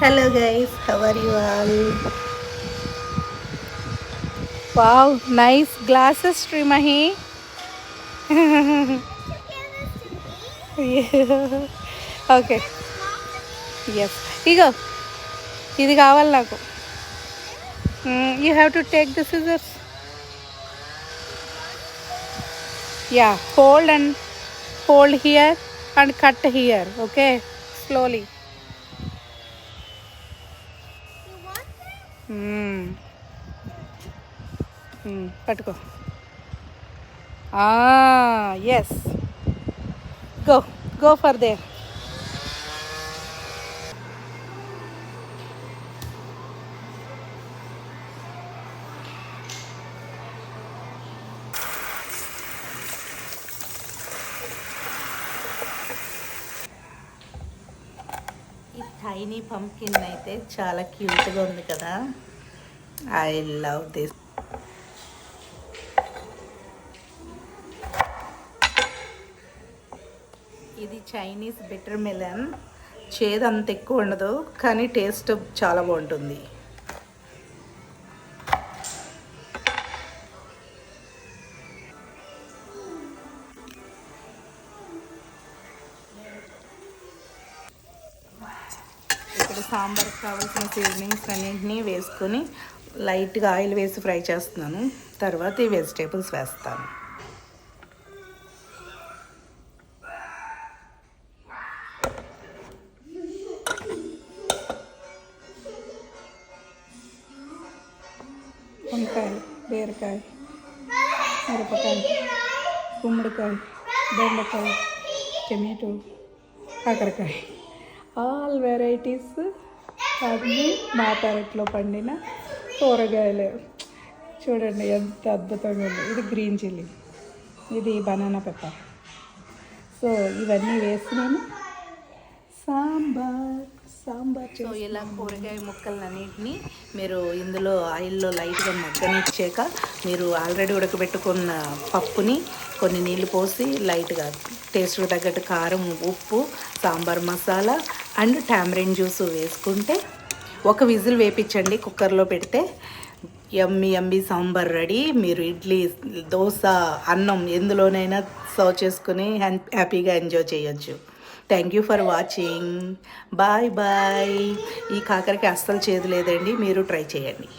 hello guys how are you all wow nice glasses Srimahi okay yes ఇగో ఇది కావాలి నాకు you have to take the scissors yeah hold and hold here and cut here okay slowly పట్టుకో yes go go for there tiny pumpkin అయితే చాలా క్యూట్గా ఉంది కదా. I love this ఇది చైనీస్ బిటర్ మిలన్ చేదు అంత ఎక్కువ ఉండదు కానీ టేస్ట్ చాలా బాగుంటుంది. ఇక్కడ సాంబార్కి కావాల్సిన సీజనింగ్స్ అన్నింటినీ వేసుకొని లైట్గా ఆయిల్ వేసి ఫ్రై చేస్తున్నాను. తర్వాత ఈ వెజిటేబుల్స్ వేస్తాను. వంకాయ బీరకాయ మిరపకాయ గుమ్మడికాయ బెండకాయ టమాటో కాకరకాయ. ఆల్ వెరైటీస్ అన్నీ మా పెరట్లో పండిన కూరగాయలు. చూడండి ఎంత అద్భుతంగా ఉంది. ఇది గ్రీన్ చిల్లీ. ఇది బనానా పెప్పర్. సో ఇవన్నీ వేసి నేను సాంబార్ సాంబార్ సో ఇలా కూరగాయ ముక్కలన్నింటినీ మీరు ఇందులో ఆయిల్లో లైట్గా మగ్గనిచ్చాక మీరు ఆల్రెడీ ఉడకబెట్టుకున్న పప్పుని కొన్ని నీళ్ళు పోసి లైట్గా టేస్ట్కి తగ్గట్టు కారం ఉప్పు sambar masala and tamarind juice వేసుకుంటే ఒక విజిల్ వేపించండి కుక్కర్లో పెడితే. ఎమ్మి ఎమ్మి సాంబార్ రెడీ. మీరు ఇడ్లీ దోశ అన్నం ఎందులోనైనా సర్వ్ చేసుకుని హ్యాపీగా ఎంజాయ్ చేయొచ్చు. Thank you for watching bye bye ఈ కాకరకి అస్సలు చేదు లేదండి. మీరు ట్రై చేయండి.